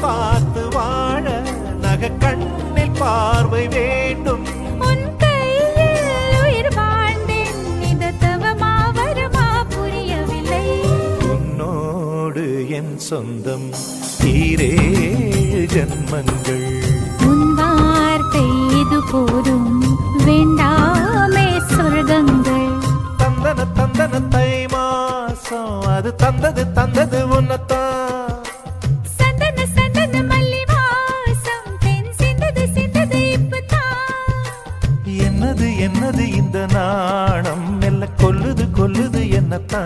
பார்த்து வாழ நக கண்ணில் பார்வை வேண்டும். என் சொந்தம் தீரே ஜன்மங்கள். உன் வார்த்தை இது போதும். வேண்டாமே சொர்க்கங்கள். தந்தன தந்தன தை மாசம். அது தந்தது தந்தது உன்னத்தான் என்னது என்னது இந்த நாணம்? மெல்ல கொல்லுது கொல்லுது என்னத்தான்?